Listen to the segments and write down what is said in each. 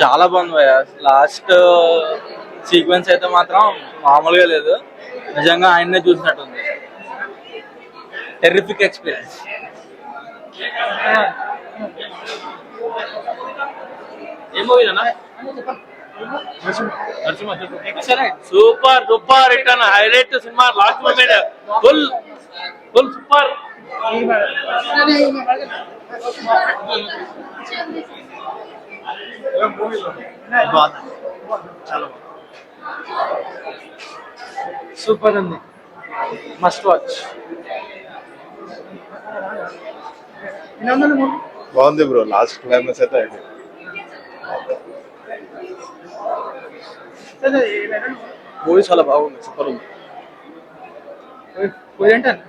చాలా బాగుంది భయ్య లాస్ట్ సీక్వెన్స్ అయితే మాత్రం మామూలుగా లేదు నిజంగా ఆయన్నే చూసినట్టుంది టెర్రిఫిక్ ఎక్స్పీరియన్స్ ఏం మూవీ అన్న excellent super super return highlight cinema last moment full full super super ఉంది మస్ట్ వాచ్ ఎలా ఉందండి మూవీ బాగుంది బ్రో లాస్ట్ క్లైమాక్స్ అయితే అయిపోయింది మూవీ చాలా బాగుంది సూపర్ ఉంది. పోయింటాను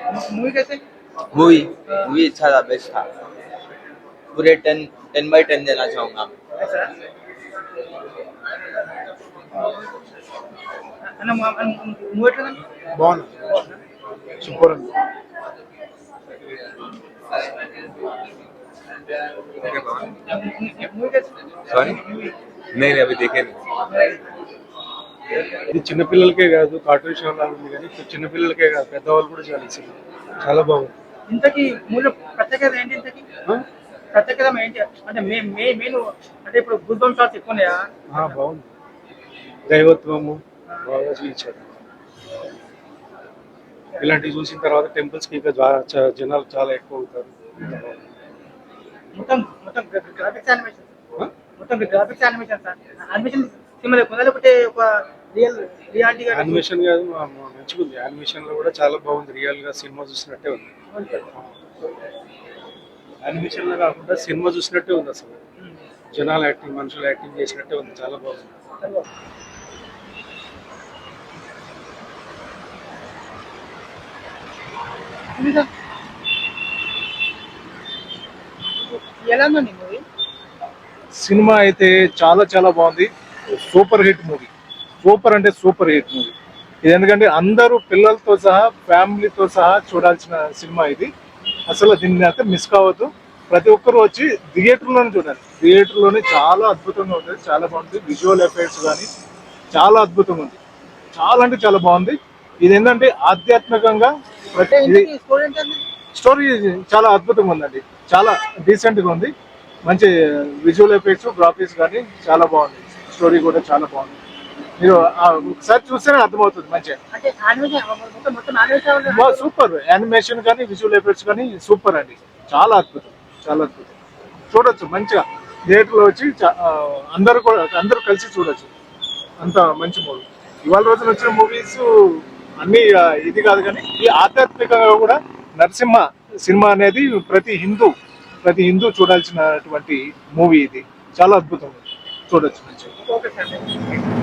मूवी कैसे मूवी कैसे मूवी मूवी अच्छा था बेस्ट था पूरे टेन टेन बाई टेन देना चाहूंगा ऐसा అన్న మూవీ ఎట్లా బాగుంది సూపర్ ఉంది मूवी कैसे सॉरी नहीं नहीं अभी देखे नहीं ఇది చిన్నపిల్లలకే కాదు కార్టూన్ షో లాగా ఉంది కానీ చిన్నపిల్లలకే కాదు పెద్దవాళ్ళు కూడా చాలా ఇష్టం. చాలా బాగుంది. ఇంతకీ మూల ప్రత్యేకత ఏంటి ఇంతకీ? ప్రత్యేకత ఏంటి అంటే మే మే అంటే ఇప్పుడు గుల్బం షాట్స్ ఎక్కువ ఉన్నాయా బాగుంది. దైవత్వము బాగా చూపించారు. ఇలాంటివి చూసిన తర్వాత టెంపుల్స్కి ఇంకా జనాలు చాలా ఎక్కువ అవుతారు మొత్తం మొత్తం గ్రాఫిక్స్ యానిమేషన్ మొత్తం graphics animation sir. Animation cinema లేకుండా లేకపోతే ఒక యానిమేషన్ కాదు మంచిగా ఉంది యానిమేషన్లో కూడా చాలా బాగుంది. రియల్గా సినిమా చూసినట్టే ఉంది. యానిమేషన్లో కాకుండా సినిమా చూసినట్టే ఉంది అసలు. జనాలు యాక్టింగ్ మనుషులు యాక్టింగ్ చేసినట్టే ఉంది. చాలా బాగుంది. ఎలా ఉందండి మూవీ సినిమా అయితే చాలా చాలా బాగుంది. Super hit movie. సూపర్ అంటే సూపర్ హిట్ మూవీ. ఇది ఎందుకంటే అందరూ పిల్లలతో సహా ఫ్యామిలీతో సహా చూడాల్సిన సినిమా ఇది. అసలు దీన్ని అయితే మిస్ కావద్దు. ప్రతి ఒక్కరు వచ్చి థియేటర్లోనే చూడండి. థియేటర్లోనే చాలా అద్భుతంగా ఉంటుంది. చాలా బాగుంది. విజువల్ ఎఫెక్ట్స్ కానీ చాలా అద్భుతంగా ఉంది. చాలా అంటే చాలా బాగుంది. ఇది ఏంటంటే ఆధ్యాత్మికంగా స్టోరీ చాలా అద్భుతంగా ఉందండి. చాలా డీసెంట్గా ఉంది. మంచి విజువల్ ఎఫెక్ట్స్ గ్రాఫిక్స్ కానీ చాలా బాగుంది. స్టోరీ కూడా చాలా బాగుంది. మీరు ఒకసారి చూస్తేనే అర్థమవుతుంది మంచిగా. సూపర్. యానిమేషన్ కానీ విజువల్ ఎఫెక్ట్స్ కానీ సూపర్ అండి. చాలా అద్భుతం. చాలా అద్భుతం. చూడొచ్చు మంచిగా. థియేటర్లో వచ్చి అందరూ కూడా అందరూ కలిసి చూడొచ్చు. అంత మంచి మూవీ. ఇవాళ రోజున వచ్చిన మూవీస్ అన్ని ఇది కాదు కానీ ఈ ఆధ్యాత్మికంగా కూడా నరసింహ సినిమా అనేది ప్రతి హిందూ ప్రతి హిందూ చూడాల్సినటువంటి మూవీ ఇది. చాలా అద్భుతం. చూడొచ్చు మంచిగా. Okay sir.